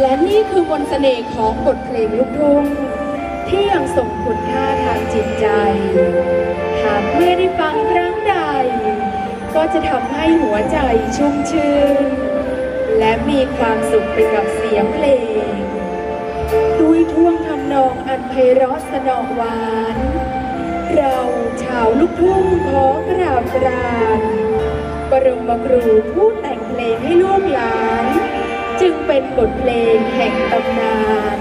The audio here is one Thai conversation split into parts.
และนี่คือมนต์เสน่ห์ของบทเพลงลูกทุ่งที่ยังส่งคุณค่าทางจิตใจ หากเมื่อได้ฟังครั้งใด ก็จะทำให้หัวใจชุ่มชื่น และมีความสุขไปกับเสียงเพลง ด้วยท่วงทำนองอันไพเราะสนอหวาน เราชาวลูกทุ่งขอกราบกรานบรมครูผู้แต่งเพลงให้ลูกหลาน จึงเป็นบทเพลงแห่งตำนาน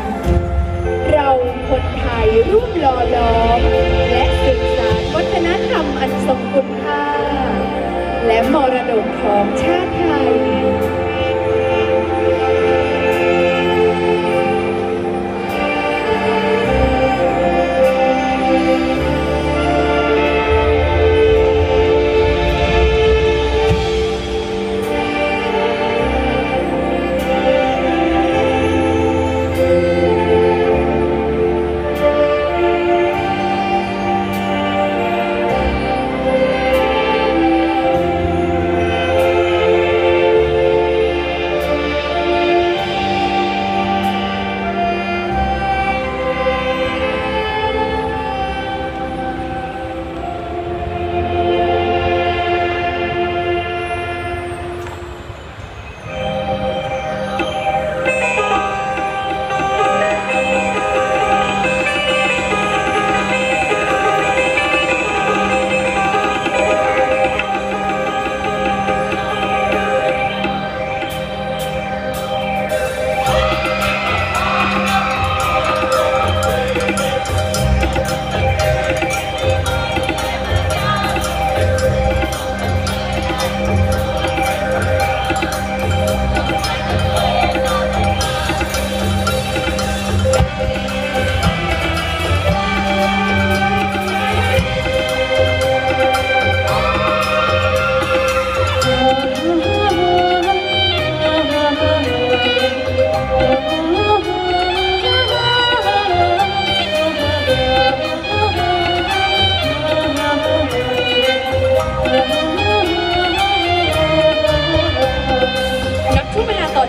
นั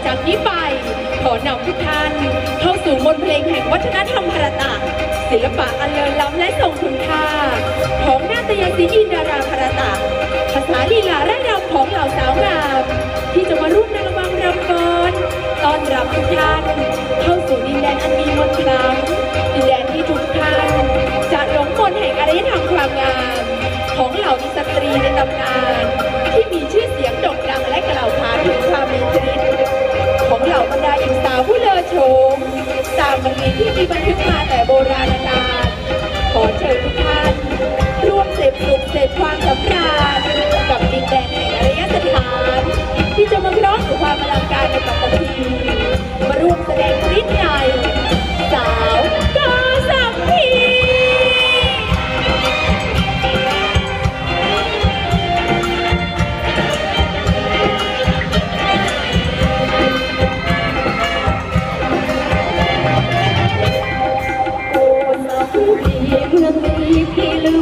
จากนี้ไป ขอนำทุกท่านเข้าสู่มนต์เพลงแห่งวัฒนธรรมภารตะศิลปะอันเลอล้ำและทรงคุณค่า ของนาตยศิลปินดาราภารตะภาษาลีลาและรำของเหล่าสาวงาม ที่จะมาร่วมในระวังรำกรต้อนรับทุกท่านเข้าสู่ดินแดนอันมีมนต์คลังดินแดนที่ทุกท่านจะหลงมนแห่งอารยธรรมความงาม ของเหล่าสตรีในตำนาน ที่มีชื่อเสียงโด่งดังและกล่าวขานถึงความมีจริต ของเหล่าบรรดาหญิงสาวผู้เลอโฉมตามบันทีที่มีบันทึกมา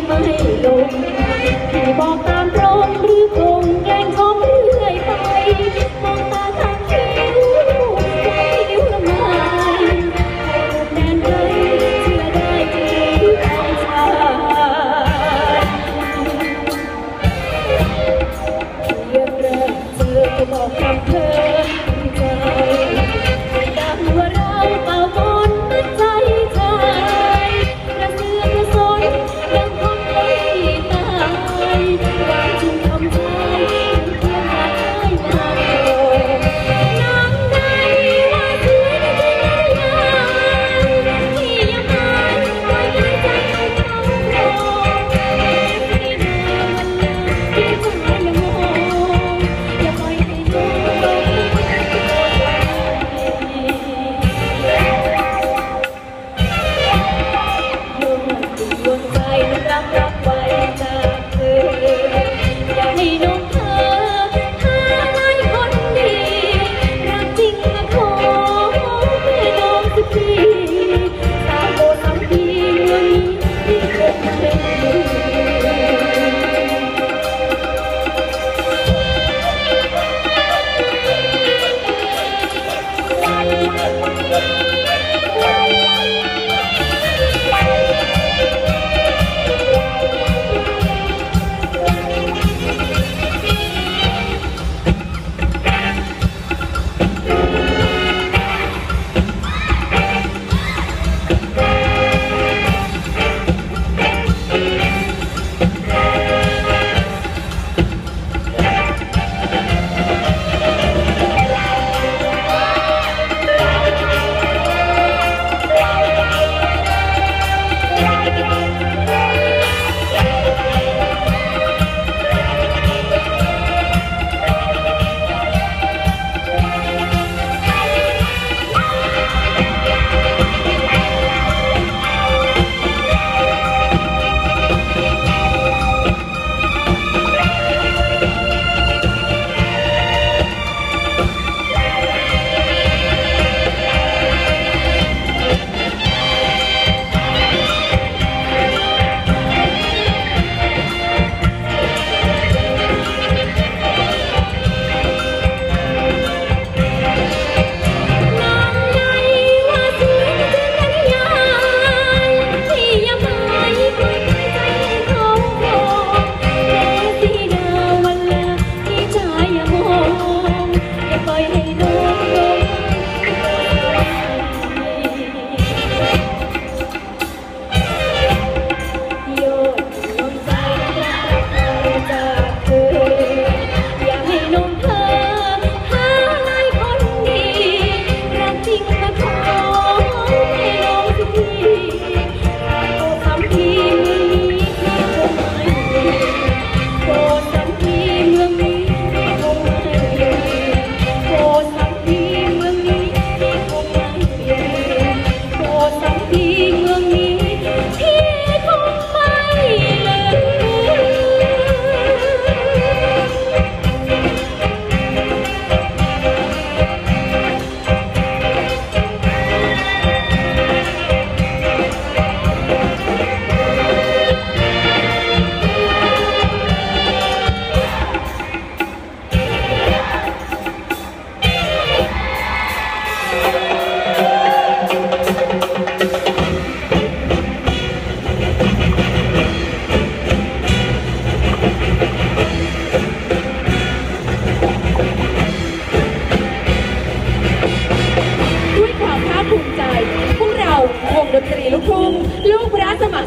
พี่ลื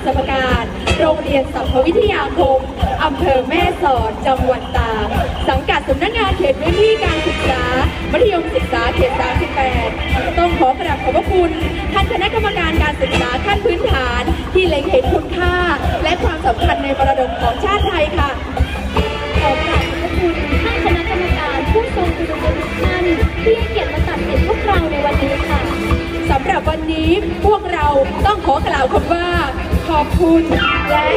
สมการ โรงเรียนสัมภวิทยาคมอำเภอแม่สอดจังหวัดตากสังกัดสำนักงานเขตพื้นที่การศึกษา มัธยมศึกษาเขต 38 ต้องขอกราบขอบพระคุณ ท่านคณะกรรมการการศึกษาขั้นพื้นฐาน ที่เล็งเห็นคุณค่า และความสำคัญในมระดกของชาติไทยค่ะขอกราบขอบพระคุณท่านคณะกรรมการผู้ทรงคุณวุฒิท่านที่ให้เกียรติมาตัดสินพวกเราในวันนี้ค่ะสำหรับวันนี้พวกเราต้องขอกล่าวคำว่า ขอบคุณและ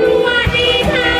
สวัสดีค่ะ